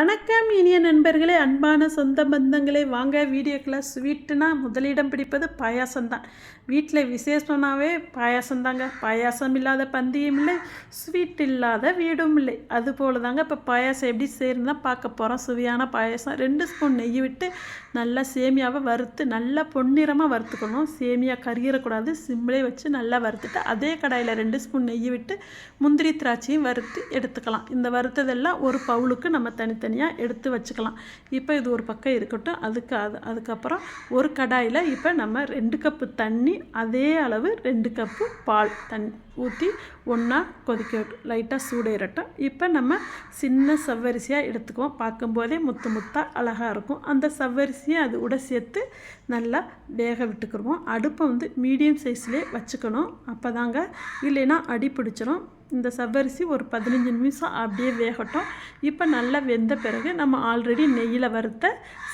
வணக்கம் இனிய நண்பர்களே. அன்பான சொந்த பந்தங்களே வாங்க வீடியோக்கில் ஸ்வீட்டுனா முதலிடம் பிடிப்பது பாயாசம்தான். வீட்டில் விசேஷம்னாவே பாயாசம்தாங்க. பாயாசம் இல்லாத பந்தியும் இல்லை ஸ்வீட் இல்லாத வீடும் இல்லை. அதுபோல தாங்க இப்போ பாயாசம் எப்படி செய்யணும்னா பார்க்க போகிறோம் சுவையான பாயாசம். ரெண்டு ஸ்பூன் நெய் விட்டு நல்லா சேமியாவை வறுத்து நல்லா பொன்னிறமாக வறுத்துக்கணும். சேமியா கருகிறக்கூடாது. சிம்மிலே வச்சு நல்லா வறுத்துட்டு அதே கடாயில் ரெண்டு ஸ்பூன் நெய் விட்டு முந்திரி திராட்சையும் வறுத்து எடுத்துக்கலாம். இந்த வறுத்ததெல்லாம் ஒரு பவுலுக்கு நம்ம தனித்தனி தனித்தனியாக எடுத்து வச்சுக்கலாம். இப்போ இது ஒரு பக்கம் இருக்கட்டும் அதுக்கு அது அதுக்கப்புறம் ஒரு கடாயில் இப்போ நம்ம ரெண்டு கப்பு தண்ணி அதே அளவு ரெண்டு கப்பு பால் தண்ணி. ஊற்றி ஒன்றா கொதிக்க விட்டு லைட்டாக சூடேறட்டும். இப்போ நம்ம சின்ன சவ்வரிசியாக எடுத்துக்குவோம். பார்க்கும்போதே முத்து முத்தாக அழகாக இருக்கும். அந்த சவ்வரிசியை அது கூட சேர்த்து நல்லா வேக விட்டுக்கிடுவோம் அடுப்பை வந்து மீடியம் சைஸ்லேயே வச்சுக்கணும். அப்போ தாங்க இல்லைன்னா அடி பிடிச்சிரும். இந்த சவ்வரிசி ஒரு பதினஞ்சு நிமிஷம் அப்படியே வேகட்டும். இப்போ நல்லா வெந்த பிறகு நம்ம ஆல்ரெடி நெய்யில் வறுத்த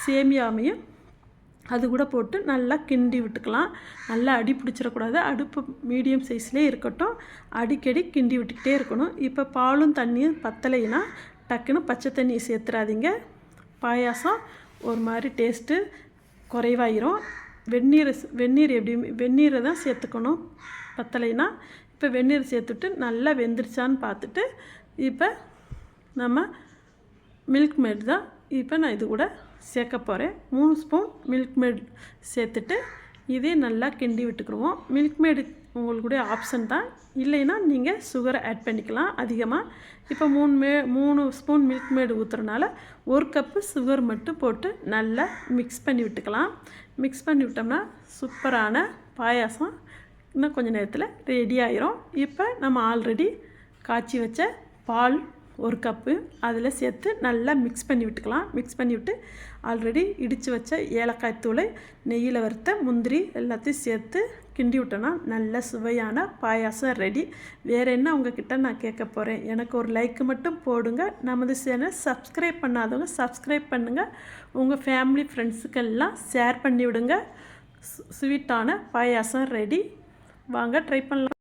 சேமியாமையும் அது கூட போட்டு நல்லா கிண்டி விட்டுக்கலாம். நல்லா அடி பிடிச்சிடக்கூடாது. அடுப்பு மீடியம் சைஸ்லேயே இருக்கட்டும். அடிக்கடி கிண்டி விட்டுக்கிட்டே இருக்கணும். இப்போ பாலும் தண்ணியும் பத்தலைன்னா டக்குன்னு பச்சை தண்ணியை சேர்த்துறாதீங்க. பாயாசம் ஒரு மாதிரி டேஸ்ட்டு குறைவாயிரும். வெந்நீரை வெந்நீர் எப்படி வெந்நீரை தான் சேர்த்துக்கணும். பத்தலைன்னா இப்போ வெந்நீர் சேர்த்துட்டு நல்லா வெந்துருச்சான்னு பார்த்துட்டு இப்போ நம்ம மில்க் மேட் தான் இப்போ நான் இது கூட சேர்க்க போகிறேன் மூணு ஸ்பூன் மில்க் மேட் சேர்த்துட்டு இதே நல்லா கிண்டி விட்டுக்குருவோம் மில்க் மேடு உங்களுடைய ஆப்ஷன் தான். இல்லைன்னா நீங்கள் சுகரை ஆட் பண்ணிக்கலாம் அதிகமாக இப்போ மூணு மே மூணு ஸ்பூன் மில்க் மேடு ஊற்றுறனால ஒரு கப்பு சுகர் மட்டும் போட்டு நல்லா மிக்ஸ் பண்ணி விட்டுக்கலாம். மிக்ஸ் பண்ணி விட்டோம்னா சூப்பரான பாயாசம் இன்னும் கொஞ்சம் நேரத்தில் ரெடி ஆயிரும். இப்போ நம்ம ஆல்ரெடி காய்ச்சி வச்ச பால் ஒரு கப்பு. அதில் சேர்த்து நல்லா மிக்ஸ் பண்ணி விட்டுக்கலாம். மிக்ஸ் பண்ணி விட்டு ஆல்ரெடி இடித்து வச்ச ஏலக்காய் தூளை நெய்யில் வறுத்த முந்திரி எல்லாத்தையும் சேர்த்து கிண்டி விட்டோன்னா நல்ல சுவையான பாயாசம் ரெடி வேறு என்ன உங்ககிட்ட நான் கேட்க போகிறேன் எனக்கு ஒரு லைக் மட்டும் போடுங்க. நமது சேனல் சப்ஸ்கிரைப் பண்ணாதவங்க சப்ஸ்கிரைப் பண்ணுங்கள் உங்கள் ஃபேமிலி ஃப்ரெண்ட்ஸுக்கெல்லாம் ஷேர் பண்ணி விடுங்க. ஸ்வீட்டான பாயாசம் ரெடி வாங்க ட்ரை பண்ணலாம்.